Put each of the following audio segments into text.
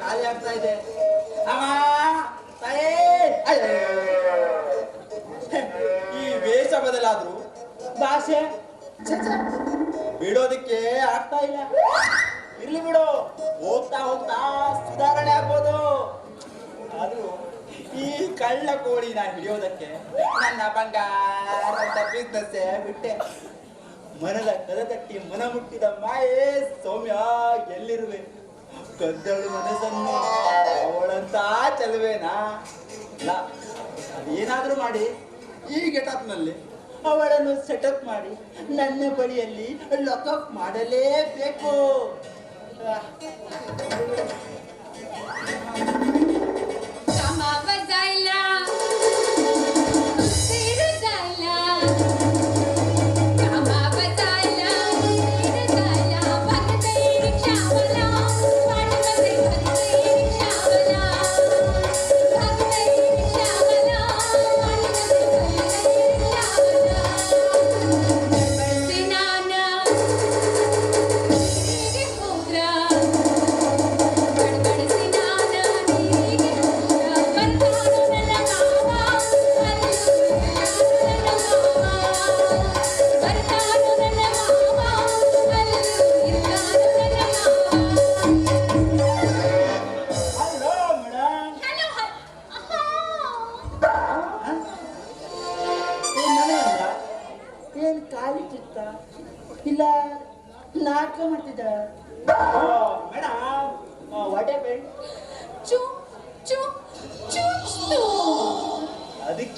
ಖಾಲಿ ಆಗ್ತಾ ಇದೆ. ಅಮ್ಮ, ತಾಯೇ. ಈ ವೇಷ ಬದಲಾದ್ರು ಭಾಷೆ ಬಿಡೋದಿಕ್ಕೆ ಆಗ್ತಾ ಇಲ್ಲ. ಇರ್ಲಿ ಬಿಡು. ಹೋಗ್ತಾ ಹೋಗ್ತಾ ಸುಧಾರಣೆ ಆಗ್ಬೋದು. ಆದ್ರೂ ಈ ಕಳ್ಳ ಕೋಳಿ ಕೋಳಿನ ಹಿಡಿಯೋದಕ್ಕೆ ನನ್ನ ಬಂಗಾರದ ಬಿಟ್ಟೆ. ಮನದ ಕದ ತಟ್ಟಿ ಮನ ಮುಟ್ಟಿದ ಮಾಯೇ ಸೌಮ್ಯ ಎಲ್ಲಿರುವೆ? ಕದ್ದಳು ಮನಸ್ಸನ್ನು ಅವಳಂತ ಚೆಲುವೇನಾ? ಇಲ್ಲ ಅದೇನಾದ್ರೂ ಮಾಡಿ. ಈ ಗೆಟಪ್ನಲ್ಲಿ ಅವಳನ್ನು ಸೆಟಪ್ ಮಾಡಿ ನನ್ನ ಬಳಿಯಲ್ಲಿ ಲಾಕಪ್ ಮಾಡಲೇಬೇಕು.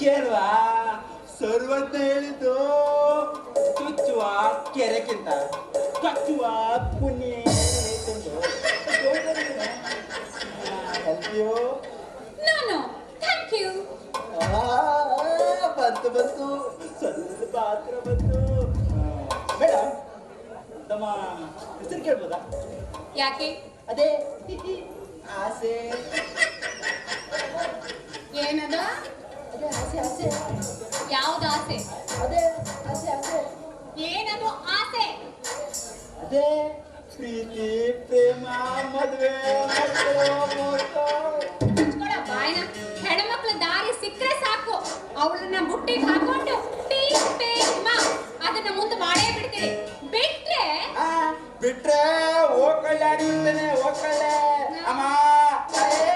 ಅದಕ್ಕೇಲ್ವಾ ಸರ್ವಜ್ಞ ಹೇಳಿದ್ದು ಚುಚ್ಚುವ ಕೆರೆಕ್ಕಿಂತ ಕಚ್ಚುವ ಪುಣ್ಯ ಹೆಲ್ಪಿಯೋ ನಾನು ಥ್ಯಾಂಕ್ ಯು ಬಂತು ಬಂತು. ಸ್ವಲ್ಪ ಹತ್ರ ಬಂತು. ಮೇಡಮ್ ತಮ್ಮ ಹೆಸರು ಕೇಳ್ಬೋದಾ? ಯಾಕೆ? ಅದೇ ಆಸೆ. ಏನದ? ಯಾವ್ದು ಆಸೆ? ಅದೇ ಆಸೆ ಆಸೆ ಏನದು ಆಸೆ? ಅದೇ ಪ್ರೀತಿ ಪ್ರೇಮ ಮದುವೆ ಬಾಯ್ನ ಹೆಣ್ಮಕ್ಳ ದಾರಿ ಸಿಕ್ಕರೆ ಸಾಕು. ಅವಳನ್ನ ಬುಟ್ಟಿಗೆ ಹಾಕೊಂಡು ಟೀ ಪೇ ಮಾ ಅದನ್ನ ಮುಂದೆ ಮಾಡೇ ಬಿಡ್ತೀರಿ ಬಿಟ್ರೆ ಆ, ಬಿಟ್ರೆ ಹೋಗ್ಕೊಳ್ಳೆ ಆಗಿರ್ತೇನೆ ಹೋಗ್ಕೊಳ್ಳೆ ಅಮ್ಮ ತಾಯೇ.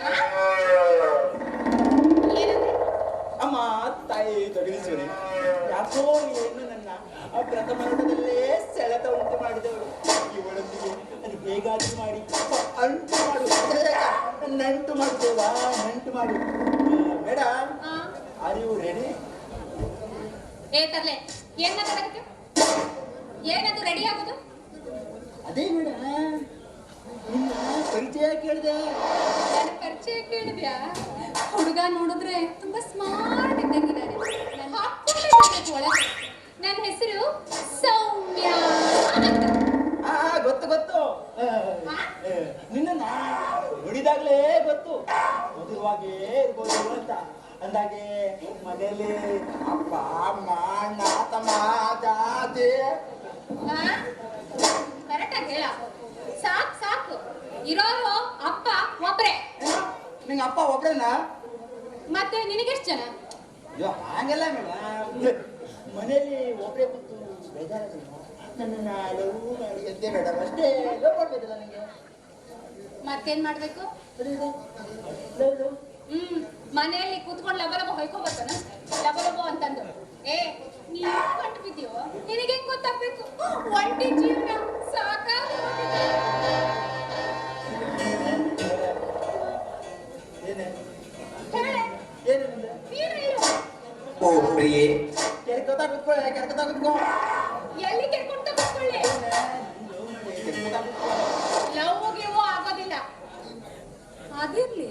ಆ? ಏನಂದ್ರೆ ಅಮ್ಮ ತಾಯಿ ದೊಡಗಿಸುವನೆ ಯಾಕೋ ಏನು ನನ್ನ ಆ ಪ್ರಥಮ ನೋಟದಲ್ಲೇ ಸೆಳೆತ ಉಂಟು ಮಾಡಿದವರು. ಇವಳೊಂದಿಗೆ ಅದು ಹೇಗಾದ್ರೂ ಮಾಡಿ ಅಂಟು ಮಾಡು. ನಂಟು ಮಾಡುತ್ತೇವಾ ನಂಟು ಮಾಡು. ಬೇಡ. ಅರಿವು ರೆಡಿ ಏ ತರ್ಲೆ. ಏನ್ ಏನದು ರೆಡಿ ಆಗೋದು? ಅದೇ ಬೇಡ. ನಿನ್ನ ಪರಿಚಯ ಕೇಳಿದೆ. ನನ್ನ ಪರಿಚಯ ಕೇಳಿದ್ಯಾ? ಹುಡುಗ ನೋಡಿದ್ರೆ ತುಂಬಾ ಸ್ಮಾರ್ಟ್ ಇದ್ದಂಗಿದ್ದಾರೆ ನಾನು ಹಾಕ್ಕೊಂಡೇ ಒಳಗೆ. ನನ್ನ ಹೆಸರು ಸೌಮ್ಯ ಆ ಗೊತ್ತು ಗೊತ್ತು. ನಿನ್ನ ನೋಡಿದಾಗ್ಲೇ ಗೊತ್ತು. ಮಧುರವಾಗೇ ಇರ್ಬೋದು ಅಂತ. ಅಂದಾಗೆ ಮನೆಯಲ್ಲಿ ಅಪ್ಪ ಅಮ್ಮ ಅಣ್ಣ ತಮ್ಮ ಜಾತಿ ಕರೆಕ್ಟಾಗಿ ಹೇಳ. ಸಾಕ್ ಸಾಕು. ಇರೋರು ಅಪ್ಪ ಒಬ್ರೆ? ನಿಂಗ ಅಪ್ಪ ಒಬ್ರೇನಾ? ಮತ್ತೆ ನಿನಗೆಷ್ಟು ಜನ? ಅಯ್ಯೋ ಹಂಗೆಲ್ಲ ಮೇಡಮ್ ಮನೇಲಿ ಒಬ್ಬರೇ ಕೂತು ಬೇಜಾರಾಗಿಲ್ಲ ನನ್ನನ್ನ ಲವ್ ಮಾಡಿ ಎಂದೇ ಮೇಡಮ್ ಅಷ್ಟೇ ಲವ್ ಮಾಡ್ಬೇಕಲ್ಲ ನನಗೆ ಮತ್ತೇನ್ ಮಾಡ್ಬೇಕು? ಹ್ಮ್ ಮನೆಯಲ್ಲಿ ಕೂತ್ಕೊಂಡು ಲಬ ಲಬ ಹೊಯ್ಕೊಂಡ್ ಬರ್ತಾನ ಲಬ ಲಬ ಅಂತಂದು. ಏ ನೀನು ಕಂಡು ಬಿದ್ದೀಯೋ ನಿನಗೆ ಗೊತ್ತಾಗ್ಬೇಕು? ಒಂಟಿ ಜೀವನ ಸಾಕ ಓ ಪ್ರಿಯೆ ಕೆರ್ಕೋತಾ ಕುತ್ಕೊಳ್ಳಿ ಕೆರ್ಕೋತಾ ಕುತ್ಕೋ. ಎಲ್ಲಿ ಕುತ್ಕೊಳ್ಳಿ? ಕೆರ್ಕೋತಾ ಕುತ್ಕೋ. ಲವ್ ಗಿವ್ ಆಗೋದಿಲ್ಲ. ಅದಿರ್ಲಿ.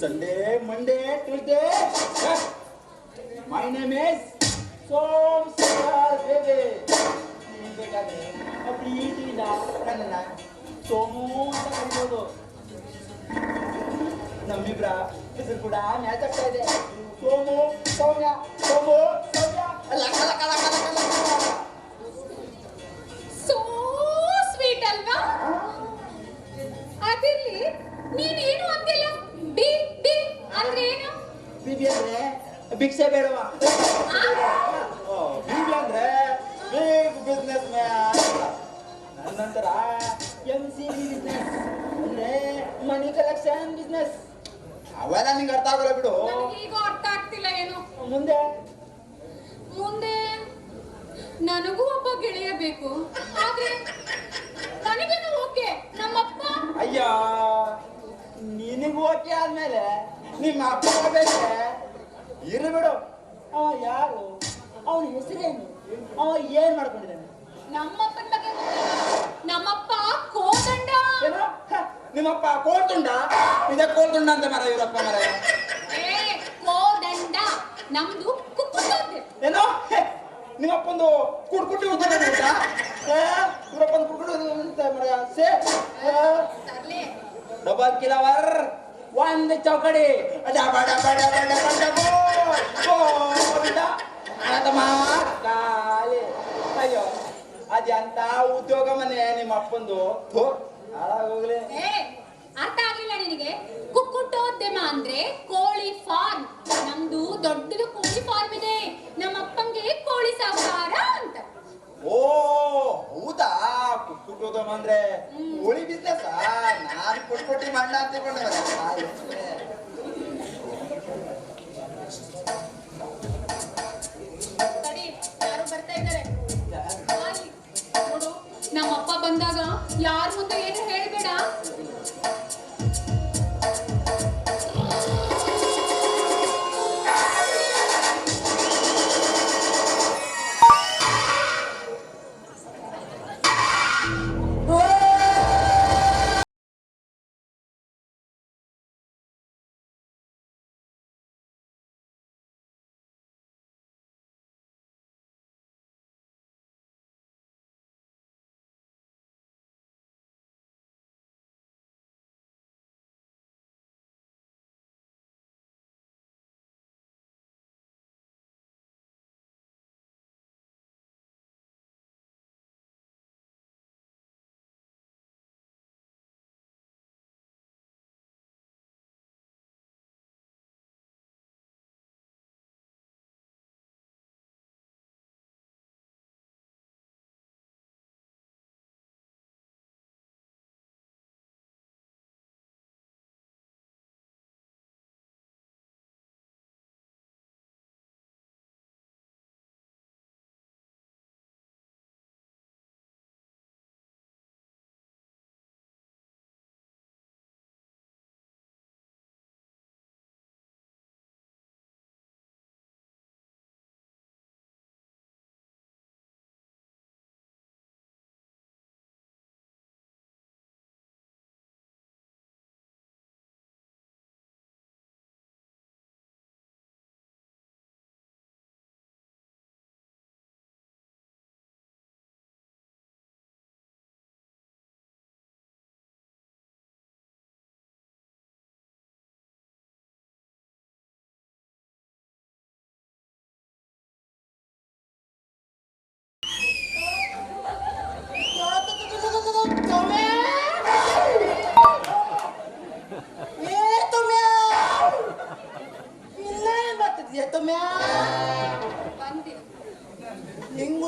Sunday Monday Tuesday. My name is Som Sundar baby. ಬೇಕಾದ್ರೆ ಪ್ರೀತಿಯಿಂದ ನನ್ನನ್ನ ಸೋಮು ಅಂತ ಕರಿಬೋದು. ನಮ್ಮಿಬ್ರ ಹೆಸರು ಕೂಡ ಮ್ಯಾಚ್ ಆಗ್ತಾ ಇದೆ. ಸೋಮು ಸೌಮ್ಯ ಸೋಮು ಸೌಮ್ಯ. ಲಕ ಲಕ ಲಕ ಲಕ ಲಕ. ಸೋ ಸ್ವೀಟ್ ಅಲ್ವಾ? ಅದಿರ್ಲಿ ನೀನೇನು ಬಿ ಬಿ ಅಂದ್ರೆ ಏನು? ಬಿಬಿ ಅಂದ್ರೆ ಭಿಕ್ಷೆ ಬೇಡವ? ಬಿಬಿ ಅಂದ್ರೆ ಬಿಗ್ ಬಿಸ್ನೆಸ್ ಮ್ಯಾನ್ ನನ್ನಂತರ ಎಂ ಸಿ ಬಿಸ್ನೆಸ್ ಅಂದ್ರೆ ಮನಿ ಕಲೆಕ್ಷನ್ ಬಿಸ್ನೆಸ್ ಅವೆಲ್ಲ ನಿಂಗೆ ಅರ್ಥ ಆಗಲ್ಲ ಬಿಡು. ಈಗ ಅರ್ಥ ಆಗ್ತಿಲ್ಲ ಏನು. ಮುಂದೆ. ಮುಂದೆ ನನಗೂ ಒಬ್ಬ ಗೆಳೆಯ ಬೇಕು. ಆದ್ರೆ ನನಗೇನು ಓಕೆ? ನಮ್ಮಪ್ಪ? ಅಯ್ಯ ನಿನಗೂ ಓಕೆ ಆದ್ಮೇಲೆ ನಿಮ್ಮ ಅಪ್ಪ ಬೇಕೆ? ಇರು ಬಿಡು. ಅವ ಯಾರು? ಅವನ ಹೆಸರೇನು ಅವ ಏನ್ ಮಾಡ್ಕೊಂಡಿದ್ದಾನೆ? ನಮ್ಮಪ್ಪನ ಬಗ್ಗೆ ನಮ್ಮಪ್ಪ ಕೋದಂಡ. ನಿಮ್ಮಪ್ಪ ಕೋರ್ತುಂಡ ಇದೇ ಕೋರ್ತುಂಡ ಅಂತ ಮರ ಇವರಪ್ಪ ಮರ. ಏ ಕೋದಂಡ. ನಮ್ದು ಏನೋ? ನಿಮ್ಮಪ್ಪಂದು ಕುಡ್ಕುಟ್ಟಿ ಉದ್ದ ಇವರಪ್ಪಂದು ಕುಡ್ಕುಟ್ಟಿ ಮರ ಸೇ ಡಬಲ್ ಕಿಲವರ್ ಒಂದು ಚೌಕಡಿ. ಡಬ ಡಬ ಡಬ ಡಬ ಡಬೋ ಅಯ್ಯೋ ಅದೆಂತ ಉದ್ಯೋಗ ಮನೆ ನಿಮ್ಮ ಅಪ್ಪಂದು ಅರ್ಥ ಆಗ್ಲಿಲ್ಲ ನಿನಗೆ? ಕುಕ್ಕುಟೋದ್ಯಮ ಅಂದ್ರೆ ಕೋಳಿ ಫಾರ್ಮ್ ನಮ್ದು ದೊಡ್ಡದು ಕೋಳಿ ಫಾರ್ಮ್ ಇದೆ. ನಮ್ಮ ಅಪ್ಪಂಗೆ ಕೋಳಿ ಸಾಕಾರ ಅಂತ. ಓ ಹೌದಾ? ಕುಕ್ಕುಟೋದ್ಯಮ ಅಂದ್ರೆ ಕೋಳಿ ಬಿಸ್ನೆಸ್ ನಾನು ಪುಟ್ಪುಟ್ಟಿ ಮಣ್ಣ ಅಂತ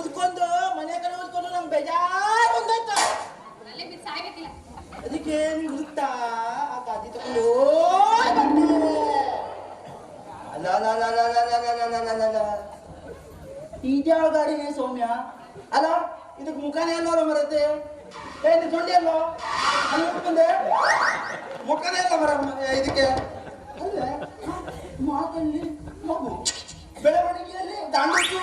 ಹಿಂಗ್ ಮುದ್ಕೊಂಡು ಮನೆ ಕಡೆ ಮುದ್ಕೊಂಡು ನಂಗೆ ಬೇಜಾರು ಒಂದಾಯ್ತು ಅಲ್ಲೇ ಬಿದ್ದು ಸಾಯ್ಬೇಕಿಲ್ಲ ಅದಕ್ಕೆ ನೀನು ಹುಡುಕ್ತಾ ಆ ಗಾದಿ ತಗೊಂಡು ಬಂದೆ ಅಲ್ಲ ಅಲ್ಲ ಅಲ್ಲ ಅಲ್ಲ ಅಲ್ಲ ಅಲ್ಲ ಅಲ್ಲ ಅಲ್ಲ ಅಲ್ಲ ಅಲ್ಲ. ಇದ್ಯಾವ ಗಾಡಿನೇ ಸೌಮ್ಯ ಅಲ್ಲ ಇದಕ್ಕೆ ಮುಖನೇ ಎಲ್ಲೋ ಬರುತ್ತೆ ಏನು ತೊಂಡಿ ಅಲ್ಲೋ ಅಲ್ಲಿ ಬಂದೆ ಮುಖನೇ ಎಲ್ಲ ಬರ ಇದಕ್ಕೆ ಅಲ್ಲೇ ಮಾತಲ್ಲಿ ಮಗು ಬೆಳವಣಿಗೆಯಲ್ಲಿ ದಾಂಡಕ್ಕೂ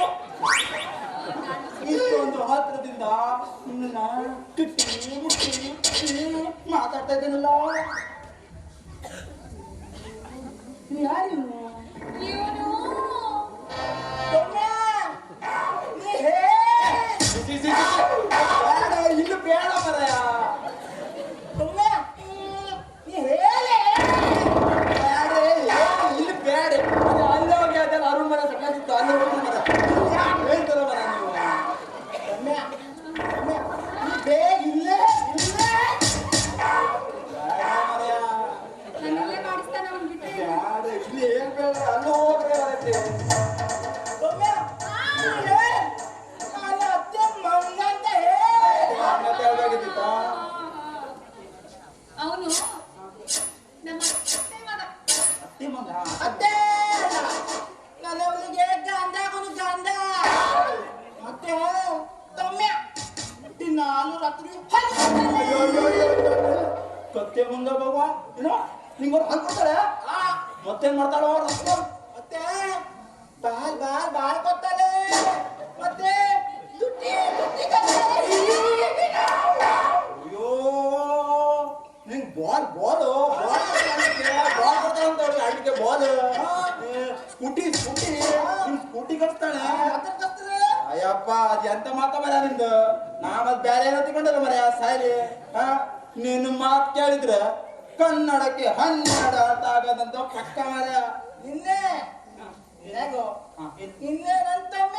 ನಿನ್ನ ಮಾತಾಡ್ತಾ ಇದ್ದೀನಲ್ಲ? ಯಾರು ಹಾಕ್ತೀನಿ ಕತ್ತೆ ಮುಂದ ಬಾಬ ಏನೋ ನಿಂಗೊಂದು ಹಲ್ ಕೊಡ್ತಾಳೆ ಮತ್ತೇನ್ ಮಾಡ್ತಾಳ ಅವ್ರು? ಮತ್ತೆ? ಬಾಳ್ ಬಾಳ್ ಬಾಳ್ ಕೊತ್ತಾಳೆ ಮತ್ತೆ? ಅಯ್ಯೋ ನಿಂಗ್ ಬಾಲ್ ಬಾಲ್ ಬಾಲ್ ಬಾಲ್ ಕೊಡ್ತಾಳ ಅಂತ ಅವ್ರಿಗೆ ಬಾಲ್. Scooty scooty. ಸ್ಕೂಟಿ ಕಟ್ತಾಳೆ ಅಪ್ಪ ಅದ್ ಎಂತ ಮಾತ ಮರ ನಿಂದು? ನಾ ಅದ್ ಬ್ಯಾರೆ ಏನೋ ತಿಳ್ಕೊಂಡಲ್ಲ ಮರ ಸಾರಿ ಹಾ? ನಿನ್ನ ಮಾತ್ ಕೇಳಿದ್ರ ಕನ್ನಡಕ್ಕೆ ಹನ್ನಡ ಅಂತ ಆಗದಂತ ಪಕ್ಕ ಮರ ನಿನ್ನೆ? ನಿನ್ನೆ ನನ್ನ ತಮ್ಮ.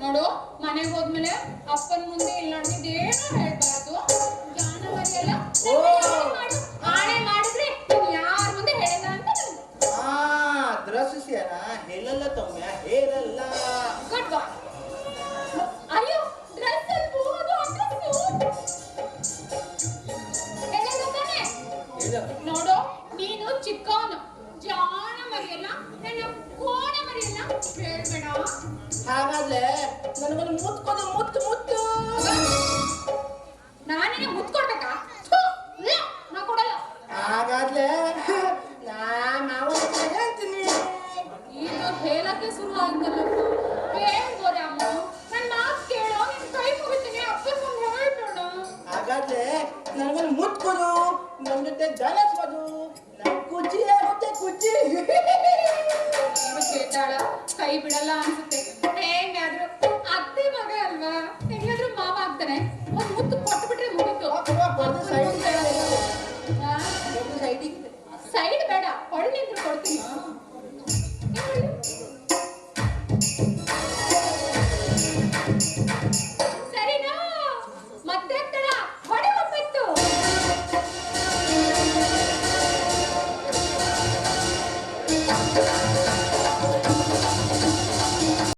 ನೋಡು ಮನೆಗೆ ಹೋದ್ಮೇಲೆ ಅಪ್ಪನ ಮುಂದೆ ಇಲ್ಲ ನೋಡ್ತಿದ್ದೇನೋ ಹೇಳ್ಬಾರ್ದು ಹಾಗಾದ್ರೆ ನನಗೊಂದು ಮೂತ್ ಕೊಡು